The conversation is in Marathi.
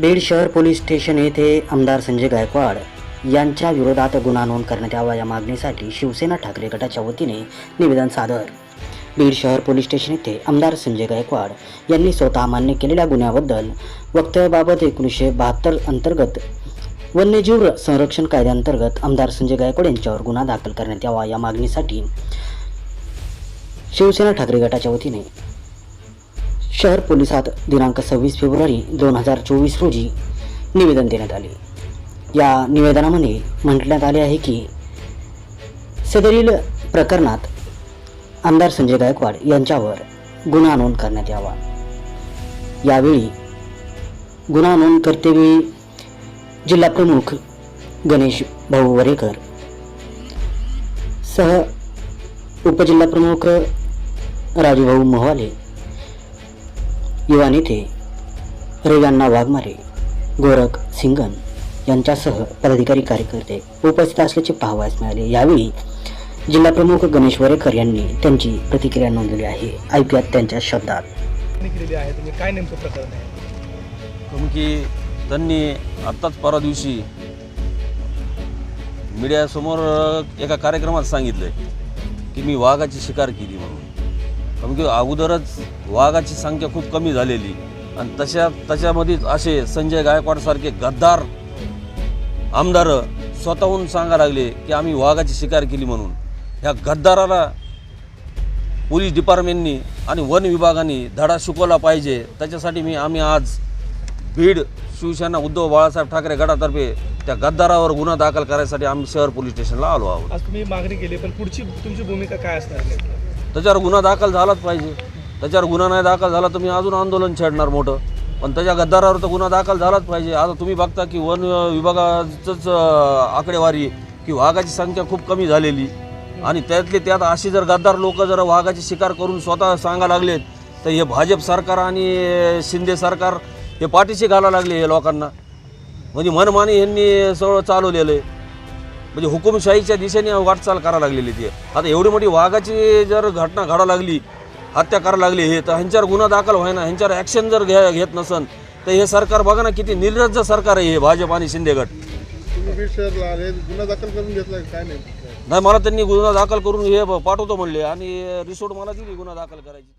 बीड शहर पोलीस स्टेशन येथे आमदार संजय गायकवाड यांच्या विरोधात गुन्हा नोंद करण्यात यावा या मागणीसाठी शिवसेना ठाकरे गटाच्या वतीने निवेदन सादर. बीड शहर पोलीस स्टेशन येथे आमदार संजय गायकवाड यांनी स्वतः मान्य केलेल्या गुन्ह्याबद्दल वक्तव्याबाबत एकोणीसशे बहात्तर अंतर्गत वन्यजीव संरक्षण कायद्याअंतर्गत आमदार संजय गायकवाड यांच्यावर गुन्हा दाखल करण्यात यावा या मागणीसाठी शिवसेना ठाकरे गटाच्या वतीने शहर पोलिसात दिनांक सव्वीस फेब्रुवारी दोन हजार चोवीस रोजी निवेदन देण्यात आले. या निवेदनामध्ये म्हटण्यात आले आहे की सदरील प्रकरणात आमदार संजय गायकवाड यांच्यावर गुन्हा नोंद करण्यात यावा. यावेळी गुन्हा नोंद करतेवेळी जिल्हाप्रमुख गणेश भाऊ वरेकर सह उपजिल्हाप्रमुख राजूभाऊ मोहाले युवा नेते रव्यांना वाघमारे गोरख सिंगन यांच्यासह पदाधिकारी कार्यकर्ते उपस्थित असल्याचे पाहावयास मिळाले. यावेळी जिल्हा प्रमुख गणेश वरेकर यांनी त्यांची प्रतिक्रिया नोंदवली आहे. ऐकूयात त्यांच्या शब्दात. काय नेमकं प्रकरण आहे? कारण की त्यांनी आत्ताच परवा दिवशी मीडियासमोर एका कार्यक्रमात सांगितलं की मी वाघाची शिकार केली म्हणून. की अगोदरच वाघाची संख्या खूप कमी झालेली. आणि तशा त्याच्यामध्येच असे संजय गायकवाडसारखे गद्दार आमदार स्वतःहून सांगा लागले की आम्ही वाघाची शिकार केली म्हणून. ह्या गद्दाराला पोलीस डिपार्टमेंटनी आणि वन विभागाने धडा शिकवला पाहिजे. त्याच्यासाठी मी आम्ही आज बीड शिवसेना उद्धव बाळासाहेब ठाकरे गटातर्फे त्या गद्दारावर गुन्हा दाखल करायसाठी आम्ही शहर पोलीस स्टेशनला आलो आहोत. आज तुम्ही मागणी केली पण पुढची तुमची भूमिका काय असणार त्याच्यावर गुन्हा दाखल झालाच पाहिजे. त्याच्यावर गुन्हा नाही दाखल झाला तर मी अजून आंदोलन छेडणार मोठं. पण त्याच्या गद्दारावर तर गुन्हा दाखल झालाच पाहिजे. आता तुम्ही बघता की वन विभागाचंच आकडेवारी की वाघाची संख्या खूप कमी झालेली. आणि त्यातले त्यात अशी जर गद्दार लोक जर वाघाची शिकार करून स्वतः सांगा लागलेत तर हे भाजप सरकार आणि शिंदे सरकार हे पाठीशी घाला लागले हे लोकांना. म्हणजे मनमानी यांनी सगळं चालवलेलं आहे. म्हणजे हुकुमशाहीच्या दिशेने वाटचाल करायला लागलेली ती. आता एवढी मोठी वाघाची जर घटना घडा लागली हत्या करायला लागली हे तर ह्यांच्यावर गुन्हा दाखल व्हायना ह्यांच्यावर ॲक्शन जर घ्या घेत नसन तर हे सरकार बघा ना किती निर्लज्ज सरकार आहे हे भाजप आणि शिंदे गट. तुम्ही बीड शहरला आले गुन्हा दाखल करून घेतला काय नाही. नाही मला त्यांनी गुन्हा दाखल करून हे पाठवतो म्हणले आणि रिसोर्ट मला दिली गुन्हा दाखल करायची.